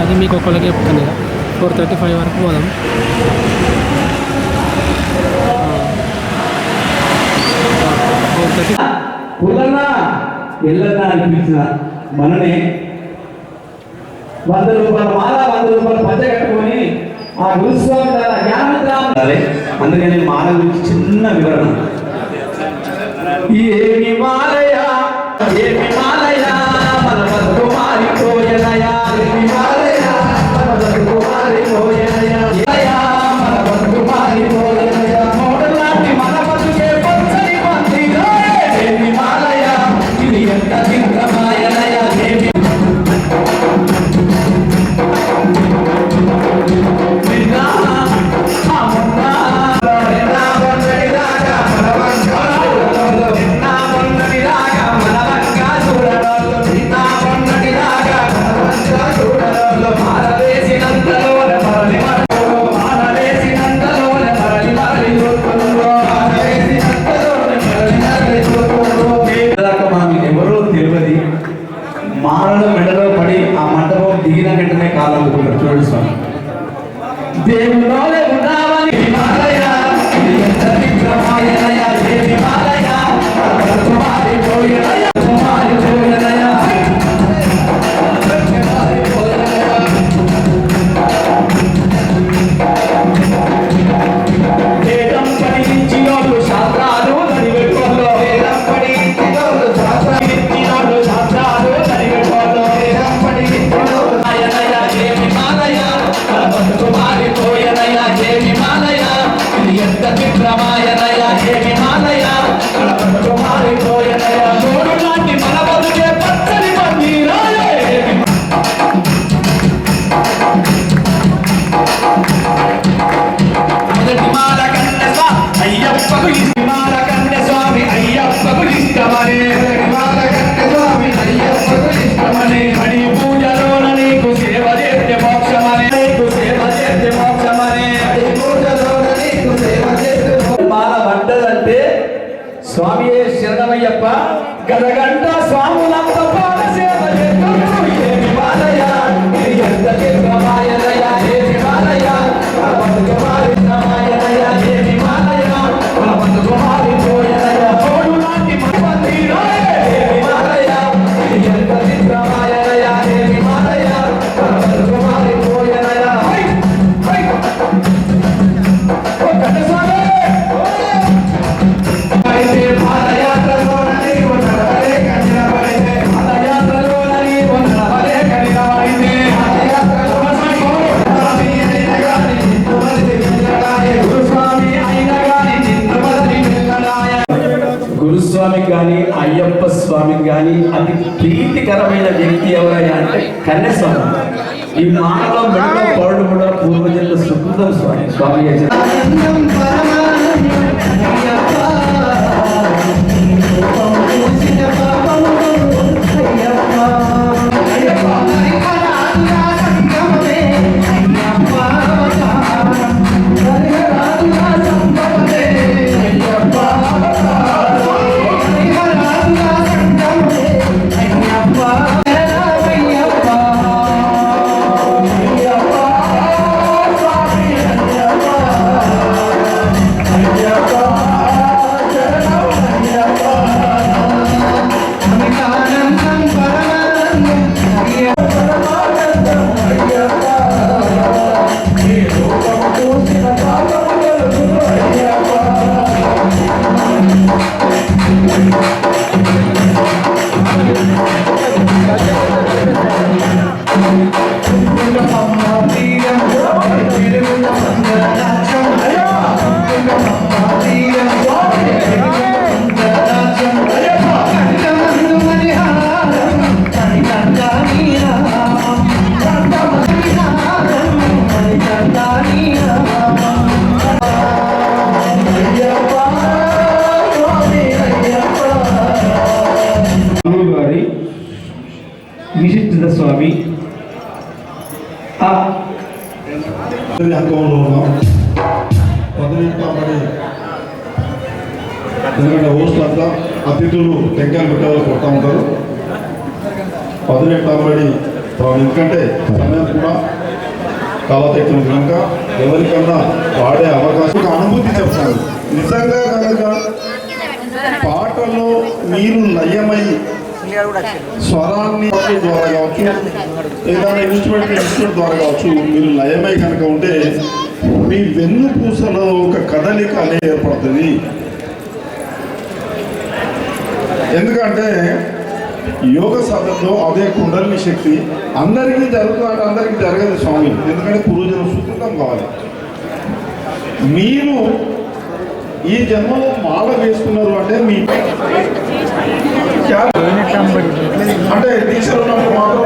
అది మీకు ఒకళ్ళకే చెప్తాను కదా ఫోర్ థర్టీ ఫైవ్ వరకు పోదాం. ఫోర్ థర్టీ ఎల్లన్నా అనిపించిన మననే వంద రూపాయల మాల వంద రూపాయలు పద్య కట్టుకొని ఆ గురుస్వామి జ్ఞానమిత్రాలే అందుకని మాల గురించి చిన్న వివరణ. ఏమి మాలయా ఏమి మాలయా స్వామియే శరణమయ్యప్ప గదగంట స్వాములంత పాదసేవ చేస్తూ అతిథులు టెంకాయలు పెట్టాలని కొడతా ఉంటారు పదిహేను కాబట్టి ఎందుకంటే సమయం కూడా కాలతీక్షణ కనుక ఎవరికన్నా పాడే అవకాశం అనుభూతి చెప్తాను నిజంగా కనుక పాటలో మీరు నయమై స్వరాన్ని ద్వారా కావచ్చు ఏదైనా ఇన్స్ట్రుమెంట్ ఇన్స్ట్రుమెంట్ ద్వారా కావచ్చు మీరు లయమై కనుక ఉంటే మీ వెన్ను పూసలో ఒక కదలిక అనేది ఏర్పడుతుంది. ఎందుకంటే యోగ సాధనలో అదే కుండలిని శక్తి అందరికీ జరుగుతుందంటే అందరికీ జరగదు స్వామి. ఎందుకంటే పూర్వజన సుకృతం కావాలి. మీరు ఈ జన్మలో మాల వేసుకున్నారు అంటే మీ అంటే దీక్షలు ఉన్నప్పుడు మాత్రం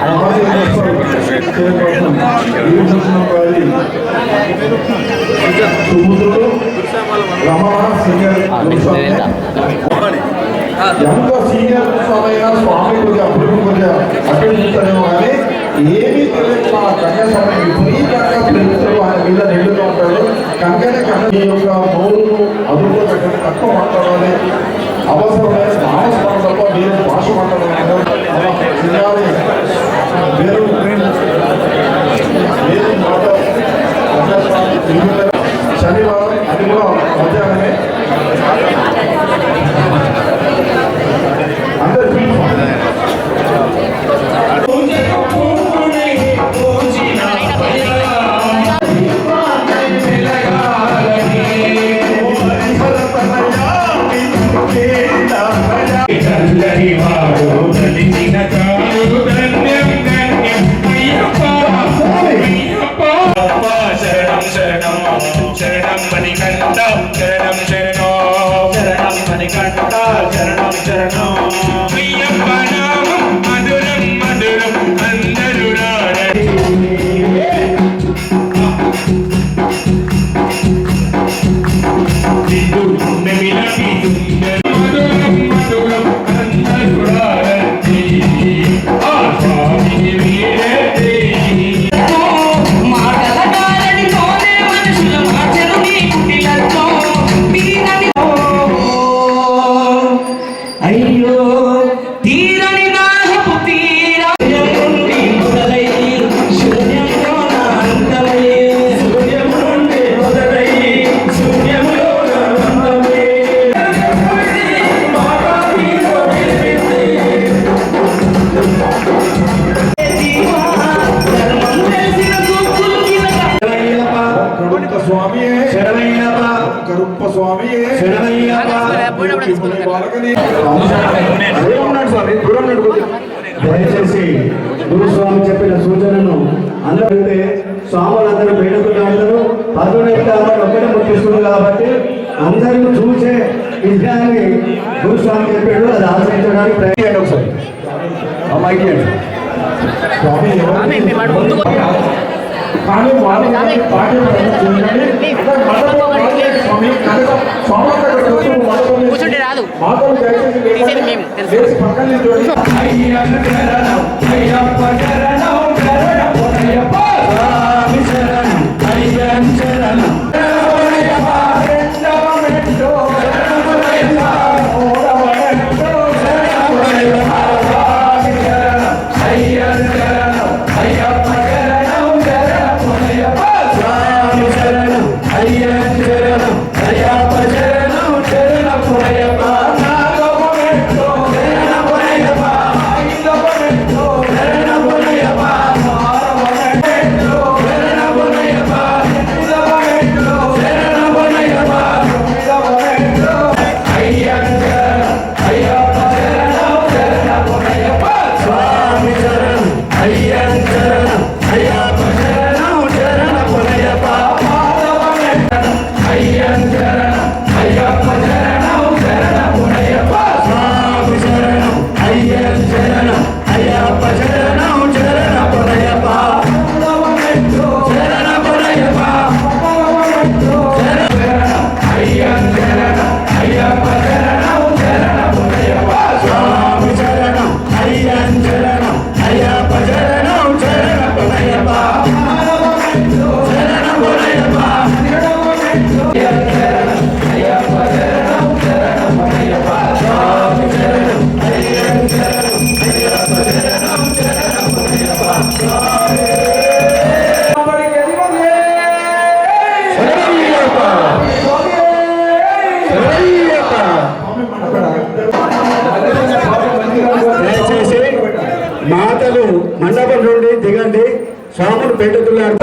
సమాజ ఈ చూసిన వారి సుపుత్రుడు రమణ సింగర్ ఎంతో సీనియర్ స్వామి అయినా స్వామి కొద్దిగా అప్పుడు కొద్దిగా అటు చూస్తారేమో కానీ ఏమీ తెలియదు మా కన్యాస్వామి విపరీతంగా ప్రేమిస్తాడు ఆయన మీద నిండుగా ఉంటాడు. కనుకనే కన్న ఈ యొక్క నోరును అదుపులో పెట్టడం తక్కువ మాట్లాడాలి. అవసరమైన నామస్మరణ తప్ప వేరే భాష మాట్లాడాలి వేరు వేరు మాట శనివారం అది కూడా మధ్యాహ్నమే. Johnny Jack home. స్వామియే. కరుప్ప స్వామియే ఉన్నాడు స్వామి దూరం. దయచేసి గురుస్వామి చెప్పిన సూచనను అందరికీ స్వాములందరూ వేడుకున్నారు పదునెక్క ఒక్కడే ముట్టిస్తుంది కాబట్టి అందరూ చూసే విషయాన్ని గురుస్వామి చెప్పాడు అది ఆచరించడానికి ప్రయత్నం ఒకసారి. అమ్మాయికి. స్వామి? కానీ వాళ్ళు కూర్చుంటే రాదు. తీసేది మేము, తెలుసు. స్వాములు పెట్టుతున్నారు